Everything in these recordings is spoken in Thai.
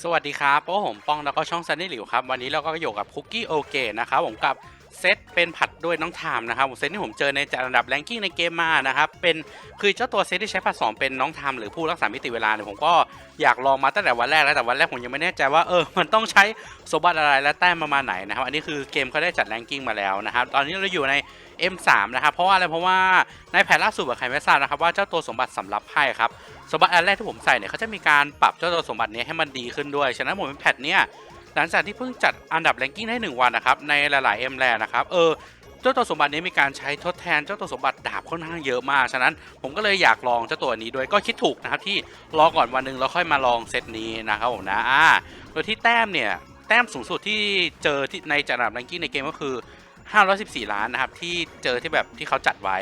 สวัสดีครับโอ้ผมป้องแล้วก็ช่องซันนี่หลิวครับ วันนี้เราก็อยู่กับคุกกี้โอเกนะครับผมกับ เซตเป็นผัดด้วยน้องไทม์นะครับเซตที่ผมเจอในจัดอันดับแรงกิ้งในเกมมานะครับเป็นคือเจ้าตัวเซตที่ใช้ผัดสองเป็นน้องไทม์หรือผู้รักษามิติเวลาเนี่ยผมก็อยากลองมาตั้งแต่วันแรกแล้วแต่วันแรกผมยังไม่แน่ใจว่าเออมันต้องใช้สมบัติอะไรและแต้มประมาณไหนนะครับอันนี้คือเกมเขาได้จัดแรงกิ้งมาแล้วนะครับตอนนี้เราอยู่ใน M3 นะครับเพราะว่าอะไรเพราะว่าในแผนล่าสุดกับใครไม่ทราบนะครับว่าเจ้าตัวสมบัติสำรับไพ่ครับสมบัติอันแรกที่ผมใส่เนี่ยเขาจะมีการปรับเจ้าตัวสมบัตินี้ให้มันดีขึ้นด้วย ฉะนั้นผมเป็นแพทเนี่ย หลังจากที่เพิ่งจัดอันดับแรงกิ้งได้ 1 วันนะครับ ในหลายๆเอ็มแลนะครับเออเจ้าตัวสมบัตินี้มีการใช้ทดแทนเจ้าตัวสมบัติดาบค่อนข้างเยอะมาก ฉะนั้นผมก็เลยอยากลองเจ้าตัวนี้ด้วยก็คิดถูกนะครับที่รอก่อนวันหนึ่งแล้วค่อยมาลองเซตนี้นะครับผมนะอ่าโดยที่แต้มเนี่ยแต้มสูงสุดที่เจอที่ในจัดอันดับแรงกิ้งในเกมก็คือ 514 ล้านนะครับที่เจอที่แบบที่เขาจัดไว้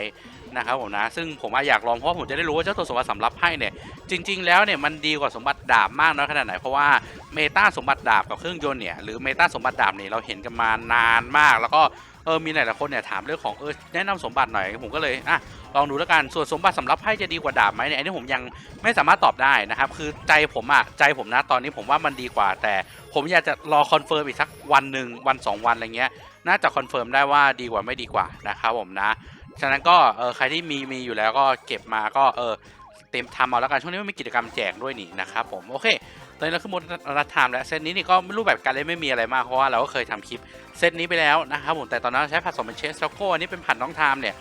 นะครับผมนะ ซึ่งผมอยากลองเพราะว่าผมจะได้รู้ว่าเจ้าตัวสมบัติสำรับไพ่เนี่ยจริง ๆ แล้วเนี่ยมันดีกว่าสมบัติดาบมากน้อยขนาดไหนเพราะว่าเมตาสมบัติดาบกับเครื่องยนต์เนี่ยหรือเมตาสมบัติดาบเนี่ยเราเห็นกันมานานมาก แล้วก็เออมีหลายๆคนเนี่ยถามเรื่องของเออแนะนำสมบัติหน่อยผมก็เลยอะลองดูแล้วกันส่วนสมบัติสำรับไพ่จะดีกว่าดาบไหมเนี่ยอันนี้ผมยังไม่สามารถตอบได้นะครับคือใจผมอะใจผมนะตอนนี้ผมว่ามันดีกว่า แต่ผมอยากจะรอคอนเฟิร์มอีกสักวันหนึ่งวันสองวันอะไรเงี้ยน่าจะคอนเฟิร์มได้ว่าดีกว่าไม่ดีกว่านะครับผมนะ ฉะนั้นก็เออใครที่มีมีอยู่แล้วก็เก็บมาก็เออเต็มทำเอาแล้วกันช่วงนี้ไมันมีกิจกรรมแจกด้วยนี่นะครับผมโอเคตอนนี้เราขึ้นบนรัฐไทม์แล้วเซตนี้นี่ก็รูปแบบการเล่นไม่มีอะไรมากเพราะว่าเราก็เคยทำคลิปเซตนี้ไปแล้วนะครับผมแต่ตอนนั้นใช้ผัดสมเป็นเชสช็อกโก้อันนี้เป็นผัดน้องไทม์เนี่ย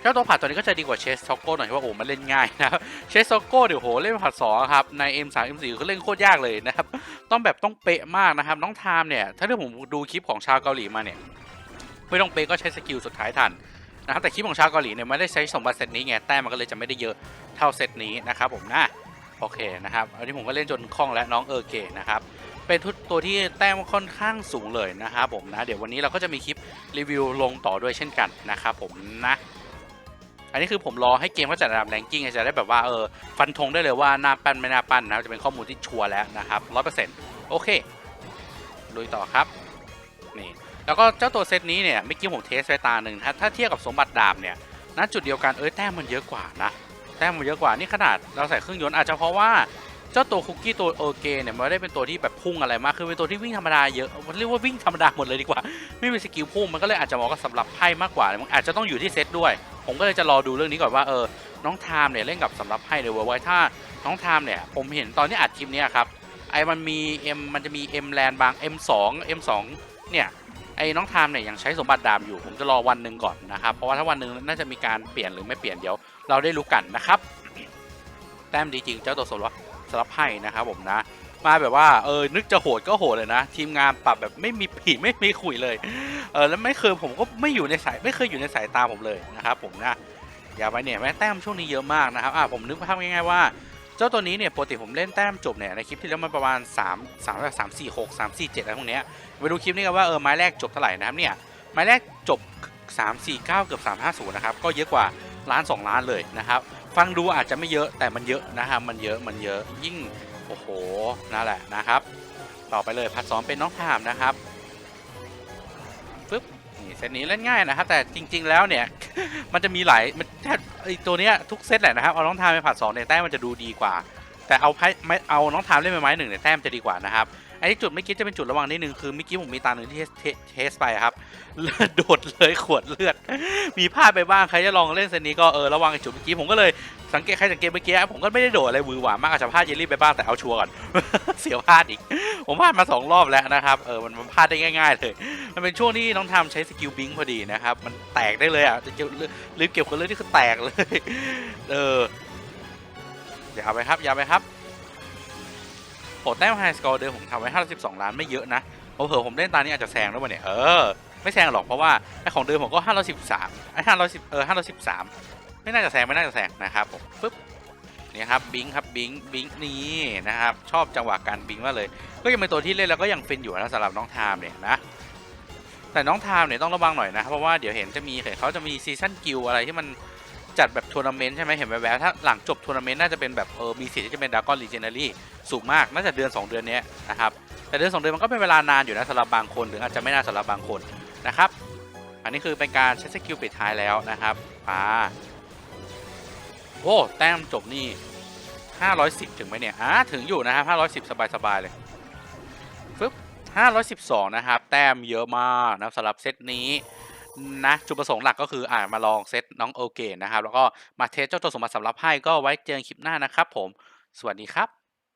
เจ้าตัวผัดตัวนี้ก็จะดีกว่าเชสช็อกโก้หน่อยเพราะว่าโอ้มันเล่นง่ายนะเชสช็อกโก้เดี๋ยวโหเล่นผัดสองครับใน M3 M4 คือเล่นโคตรยากเลยนะครับต้องแบบต้องเป๊ะมากนะครับน้องไทม์เนี่ยถ้าที่ผมดูคลิปของชาวเกาหลีมาเนี่ยไม่ต้องเป๊ะก็ใช้สกิลสุดท้ายทัน นะครับแต่คลิปของชาวเกาหลีเนี่ยไม่ได้ใช้สมบัติเซตนี้ไงแต้มมันก็เลยจะไม่ได้เยอะเท่าเซตนี้นะครับผมนะโอเคนะครับอันนี้ผมก็เล่นจนคล่องและน้องเออเกนะครับเป็นทุกตัวที่แต้มค่อนข้างสูงเลยนะครับผมนะเดี๋ยววันนี้เราก็จะมีคลิปรีวิวลงต่อด้วยเช่นกันนะครับผมนะอันนี้คือผมรอให้เกมเขาจัดระดับแรงกิ้งจะได้แบบว่าเออฟันธงได้เลยว่าหน้าปั้นไม่น่าปั้นนะจะเป็นข้อมูลที่ชัวร์แล้วนะครับร้อยเปอร์เซ็นต์โอเคลุยต่อครับนี่ แล้วก็เจ้าตัวเซตนี้เนี่ยเมื่อกี้ผมเทสไปตาหนึ่งถ้าถ้าเทียบกับสมบัติดาบเนี่ยณจุดเดียวกันเอ้ยแต้มมันเยอะกว่านะแต้มมันเยอะกว่านี่ขนาดเราใส่เครื่องยนต์อาจจะเพราะว่าเจ้าตัวคุกกี้ตัวโอเกเนี่ยมันไม่ได้เป็นตัวที่แบบพุ่งอะไรมากคือเป็นตัวที่วิ่งธรรมดาเยอะมันเรียกว่าวิ่งธรรมดาหมดเลยดีกว่า ไม่มีสกิลพุ่งมันก็เลยอาจจะเหมาะกับสำหรับไพ่มากกว่ามันอาจจะต้องอยู่ที่เซตด้วย ผมก็เลยจะรอดูเรื่องนี้ก่อนว่าเออน้องไทม์เนี่ยเล่นกับสำหรับไพ่ในเวอร์ไว้ถ้าน้องไทม์เนี่ยผมเห็นตอนที่อัดคลิปนี้ครับไอ้มันมี M มันจะมี M แลนบาง M2 M2 เนี่ย ไอ้น้องไทม์เนี่ยยังใช้สมบัติดามอยู่ ผมจะรอวันหนึ่งก่อนนะครับ เพราะว่าถ้าวันหนึ่งน่าจะมีการเปลี่ยนหรือไม่เปลี่ยนเดี๋ยว เราได้รู้กันนะครับ แต้มดีจริงเจ้าตัวสลับสลับไพ่นะครับผมนะ มาแบบว่าเออนึกจะโหดก็โหดเลยนะ ทีมงานปรับแบบไม่มีผีไม่มีขุยเลยเออแล้วไม่เคยผมก็ไม่อยู่ในสายไม่เคยอยู่ในสายตาผมเลยนะครับผมนะอย่าไปเนี่ยแม่แต้มช่วงนี้เยอะมากนะครับอ่าผมนึกภาพง่ายๆว่า เจ้าตัวนี้เนี่ยปกติผมเล่นแต้มจบเนี่ยในคลิปที่แล้วมันประมาณ 3 3 3 4 6 3 4 7อะไรพวกเนี้ยไปดูคลิปนี้กันว่าเออไม้แรกจบเท่าไหร่นะครับเนี่ยไม้แรกจบ 3 4 9 เกือบ 350 นะครับ ก็เยอะกว่าล้าน 2 ล้านเลยนะครับ ฟังดูอาจจะไม่เยอะแต่มันเยอะนะครับมันเยอะมันเยอะยิ่งโอ้โหนั่นแหละนะครับ ต่อไปเลยพัดสองเป็นน้องถามนะครับปึ๊บนี่เซตนี้เล่นง่ายนะครับแต่จริง ๆ แล้วเนี่ย มันจะมีหลายมันแทบไอตัวเนี้ยทุกเซตแหละนะครับเอาลองทามไปผัดสองเนี่ยแต้มมันจะดูดีกว่า แต่เอาไพ่ไม่เอาน้องทามเล่นไปไม้หนึ่งเนี่ยแต้มจะดีกว่านะครับไอ้จุดเมื่อกี้จะเป็นจุดระวังนิดนึงคือเมื่อกี้ผมมีตาหนึ่งที่เทสเทสไปครับเลือดโดดเลยขวดเลือด มีพลาดไปบ้างใครจะลองเล่นเซนนี้ก็เออระวังไอ้จุดเมื่อกี้ผมก็เลยสังเกตใครสังเกตเมื่อกี้ผมก็ไม่ได้โดดอะไรวือหวามากอาจจะพลาดเยลลี่ไปบ้างแต่เอาชัวร์ก่อนเสียพลาดอีก ผมพลาดมาสองรอบแล้วนะครับเออมันมันพลาดได้ง่าย ๆ เลย มันเป็นช่วงที่น้องทามใช้สกิลบิงพอดีนะครับมันแตกได้เลยอะจะเก็บลืมเก็บคนเลยที่คือแตกเลยเออ อย่าไปครับ อย่าไปครับโหแต้มไฮสกอร์เดิมผมทำไว้52 ล้านไม่เยอะนะเผลอผมเล่นตานี้อาจจะแซงแล้ววะเนี่ย เออ ไม่แซงหรอกเพราะว่าไอของเดิมผมก็ 513ไอ510เออ513 ไม่น่าจะแซงไม่น่าจะแซงนะครับผมปึ๊บนี่ครับบิงครับบิงบิงนี่นะครับชอบจังหวะการบิงมากเลย ก็ยังเป็นตัวที่เล่นแล้วก็ยังฟินอยู่นะสำหรับน้องไทม์เนี่ยนะแต่น้องไทม์เนี่ยต้องระวังหน่อยนะเพราะว่าเดี๋ยวเห็นจะมีเห็นเขาจะมีซีซั่นกิลอะไรที่มัน จัดแบบทัวร์นาเมนต์ใช่ไหมเห็นแวบๆถ้าหลังจบทัวร์นาเมนต์น่าจะเป็นแบบเออมีสิทธิ์ที่จะเป็นดากอนลีเจนารีสูงมากน่าจะเดือน 2 เดือนนี้นะครับแต่เดือน 2 เดือนมันก็เป็นเวลานานอยู่นะสำหรับบางคนหรืออาจจะไม่น่าสำหรับบางคนนะครับอันนี้คือเป็นการใช้สกิลปิดท้ายแล้วนะครับอ่าโอ้แต้มจบนี่ 510 ถึงไหมเนี่ยอ่าถึงอยู่นะครับ 510 สบายๆเลยฟึบ512 นะครับ แต้มเยอะมากนะสำหรับเซตนี้ นะจุดประสงค์หลักก็คืออ่ามาลองเซตน้องโอเกนนะครับ แล้วก็มาเทสเจ้าตัวสมบัติสำหรับให้ก็ไว้เจอคลิปหน้านะครับผม สวัสดีครับ